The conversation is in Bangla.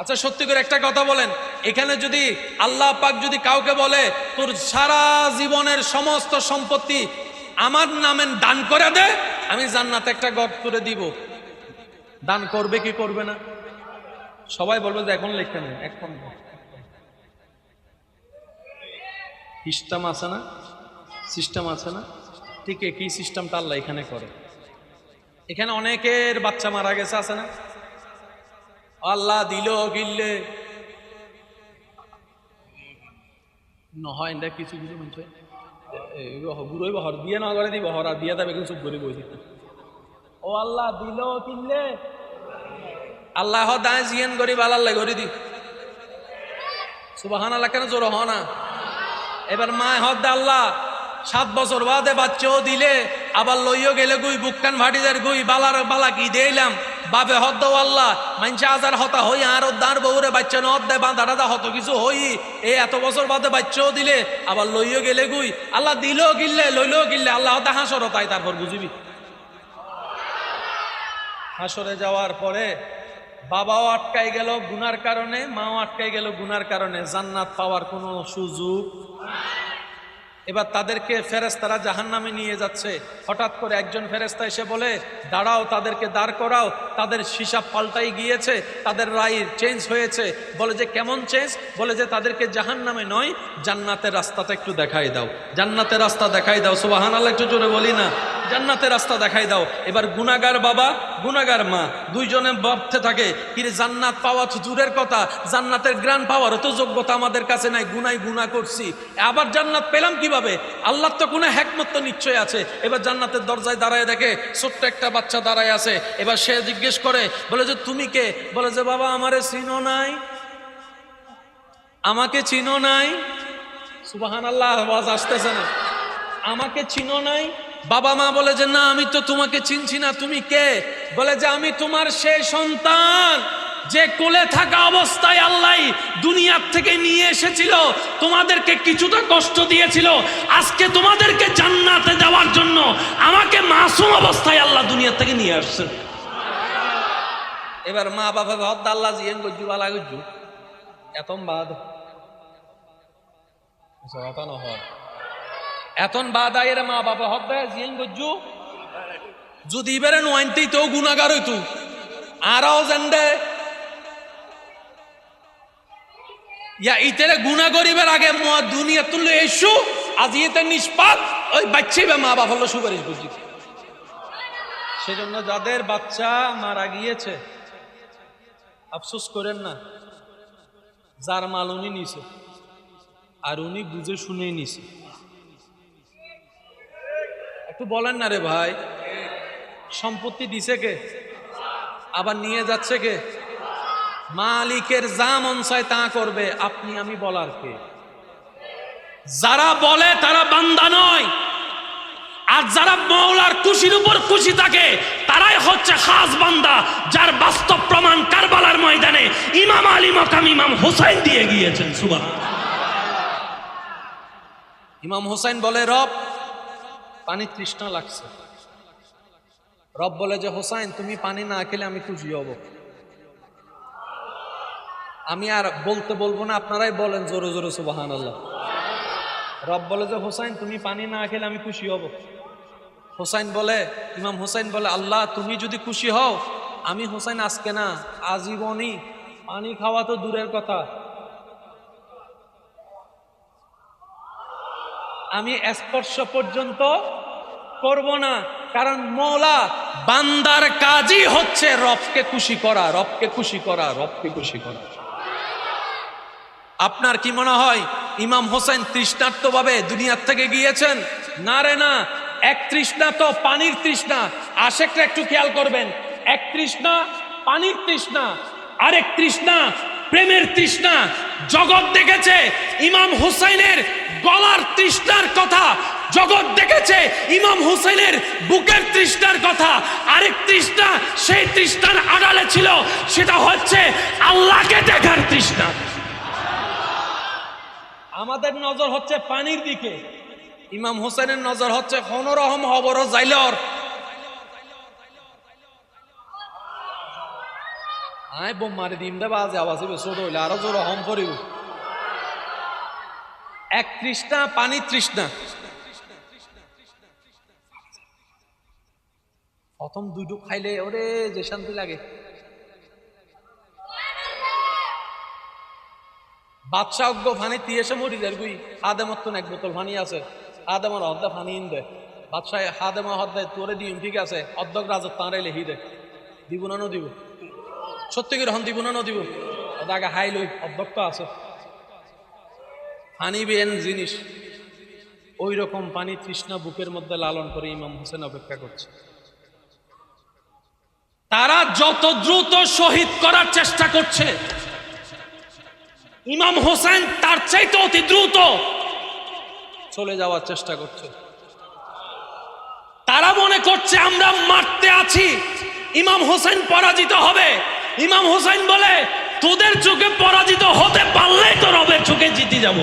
আচ্ছা সত্যি করে একটা কথা বলেন। এখানে যদি আল্লাহ পাক যদি কাউকে বলে, তোর সারা জীবনের সমস্ত সম্পত্তি আমার নামে দান করে দে, আমি জান্নাতে একটা গর্ত করে দিব। দান করবে কি করবে না? সবাই বলবে যে, এখন লিখতে নেই, এখন সিস্টেম আছে না? সিস্টেম আছে না? ঠিক একই সিস্টেমটা আল্লাহ এখানে করে। এখানে অনেকের বাচ্চা মারা গেছে, আছে না? আল্লাহ দিল গিললে। নহয় এটা কিছু কিছু মানুষ বুড়োই বহর দিয়ে না করে দিব হর আর দিয়ে দেবে কিন্তু বই দিতে ও আল্লাহ দিল কিনলে আল্লাহ দায় জিয়ান করি বালাল্লাই করে দি। সুবাহান আল্লাহ কেন জোর হ না? এবার মায় হদ আল্লাহ, সাত বছর বাদে বাচ্চাও দিলে, আবার লইও গেলে গুই বুককান ভাটিদের গুই, বালার বালা কি দিলাম বাবে হদ দাও আল্লাহ মানছে আজার হতা হই, আর দাঁড় বউরে বাচ্চা নদ দেয় বাঁধা টাধা হত কিছু হই। এ এত বছর বাদে বাচ্চাও দিলে, আবার লইও গেলে গুই। আল্লাহ দিলেও গিললে, লইলেও গিললে, আল্লাহ হতা হাসর তাই তারপর বুঝিবি। হাসরে যাওয়ার পরে বাবাও আটকাই গেল গুনার কারণে, মাও আটকাই গেল গুনার কারণে। জান্নাত পাওয়ার কোনো সুযোগ এবার তাদেরকে ফেরেস্তারা জাহান নামে নিয়ে যাচ্ছে। হঠাৎ করে একজন ফেরেস্তা এসে বলে, দাঁড়াও, তাদেরকে দাঁড় করাও। তাদের হিসাব পাল্টাই গিয়েছে, তাদের রায় চেঞ্জ হয়েছে। বলে যে, কেমন চেঞ্জ বলে যে, তাদেরকে জাহান নামে নয়, জান্নাতের রাস্তাটা একটু দেখাই দাও। জান্নাতের রাস্তা দেখাই দাও সুবাহান আল্লাহ একটু জোরে বলি না। জান্নাতের রাস্তা দেখাই দাও। এবার গুনাগার বাবা গুনাগার মা, দুইজনে ভাবতে থাকে, কিরে, জান্নাত পাওয়া তো দূরের কথা, জান্নাতের গ্রান পাওয়ারও তো যোগ্যতা আমাদের কাছে নাই গুনাই গুনা করছি। আবার জান্নাত পেলাম কীভাবে? আল্লাহ তো কোনো হ্যাকমত নিশ্চয় আছে। এবার জান্নাতের দরজায় দাঁড়ায় দেখে, ছোট্ট একটা বাচ্চা দাঁড়ায় আছে। এবার সে জিজ্ঞেস করে, বলে যে, তুমি কে? বলে যে, বাবা, আমারে চিনো নাই। আমাকে চিনো নাই? সুবাহান আল্লাহ আওয়াজ আসতেছে না। আমাকে চিনো নাই? বাবা মা বলে যে, না, আমি তো তোমাকে চিনছি না, তুমি কে? বলে যে, আমি তোমার সেই সন্তান, যে কোলে থাকা অবস্থায় আল্লাহ দুনিয়ার থেকে নিয়ে এসেছিল, তোমাদেরকে কিছুটা কষ্ট দিয়েছিল। আজকে তোমাদেরকে জান্নাতে যাওয়ার জন্য আমাকে মাসুম অবস্থায় আল্লাহ দুনিয়ার থেকে নিয়ে আসছেন। এবার মা বাবা ভদ্দ আল্লাহ জিয়েন গজ্জু বালা গজ্জু এতন বাদ। নহয় এতন বাদ আয়ের মা বাবা হদ দেয় জিয়েন গজ্জু যদি এবারে নোয়াইনতেই তো গুণাগার হইতু। আরাও জানদে ইয়া ইতেরে গুণা করিবার আগে মোয়া দুনিয়া তুললে এসু। আজ ইয়েতে নিষ্পাত ওই বাচ্চাই বা মা বাবা হলো সুপারিশ বুঝি সেজন্য যাদের বাচ্চা মারা গিয়েছে আফসোস করেন না। যার মাল উনি নিছে, আর উনি বুঝে শুনেই নিছে। একটু বলেন না রে ভাই, সম্পত্তি দিছে কে? আবার নিয়ে যাচ্ছে কে? মালিকের যা মন চায় তা করবে, আপনি আমি বলার কে? যারা বলে তারা বান্দা নয়। আর যারা মৌলার খুশির উপর খুশি থাকে তারাই হচ্ছে খাস বান্দা যার বাস্তব প্রমাণ কারবালার ময়দানে ইমাম আলী মকাম ইমাম হোসাইন দিয়ে গিয়েছেন সুবাহ ইমাম হোসাইন বলে, রব, পানি তৃষ্ণা লাগছে। রব বলে যে, হোসাইন, তুমি পানি না খেলে আমি খুশি হব। আমি আর বলতে বলব না, আপনারাই বলেন জোরে জোরে সুবাহান আল্লাহ রব বলে যে, হোসাইন, তুমি পানি না খেলে আমি খুশি হব। হোসাইন বলে, ইমাম হোসাইন বলে, আল্লাহ, তুমি যদি খুশি হও, আমি হোসাইন আজকে না, আজীবনই পানি খাওয়া তো দূরের কথা। আমি স্পর্শ পর্যন্ত করব না, কারণ মৌলা বান্দার কাজই হচ্ছে রবকে খুশি করা, রবকে খুশি করা, রবকে খুশি করা। আপনার কি মনে হয়, ইমাম হোসেন তৃষ্ণার্তভাবে দুনিয়ার থেকে গিয়েছেন? না রে না এক তৃষ্ণা তো পানির তৃষ্ণা। আশেকটা একটু খেয়াল করবেন। এক তৃষ্ণা, পানির তৃষ্ণা, আরেক তৃষ্ণা, প্রেমের তৃষ্ণা। জগৎ দেখেছে ইমাম হুসাইনের গলার তৃষ্ণার কথা। জগৎ দেখেছে ইমাম হুসেনের বুকের তৃষ্ণার কথা। আরেক তৃষ্ণা সেই তৃষ্ণার আড়ালে ছিল। সেটা হচ্ছে আল্লাহকে দেখার তৃষ্ণা। আমাদের নজর হচ্ছে পানির দিকে। ইমাম হোসেনের নজর হচ্ছে হনরহম হবর জাইলর। আয় বোম মারি দিম দে বাজে আওয়াজ হইবে, ছোট হইলে আরও জোর হম পড়িব। এক তৃষ্ণা, পানি তৃষ্ণা। প্রথম দুইটু খাইলে ওরে যে শান্তি লাগে। বাদশাহ ফানি তিয়েসে মরি যার গুই হাদেমত তো এক বোতল ফানি আছে। হাদেমর হদ্দা ফানি দে বাদশাহ হাদেমা হদ্দায় তোরে দিম ঠিক আছে, অর্ধক রাজত তাঁরে লেহি দে। দিব না দিব। সত্যি করে হন দিব না দিব। দাগা হাই লই অর্ধক তো আছে। পানি বেন জিনিস। ওই রকম পানি তৃষ্ণা বুকের মধ্যে লালন করে ইমাম হোসেন অপেক্ষা করছে। তারা যত দ্রুত শহীদ করার চেষ্টা করছে, ইমাম হোসেন তার চাইতে অতি দ্রুত চলে যাওয়ার চেষ্টা করছে। তারা মনে করছে আমরা মারতে আছি। ইমাম হোসেন পরাজিত হবে। ইমাম হোসেন বলে, তোদের চোখে পরাজিত হতে পারলেই তো রবের চোখে জিতে যাব।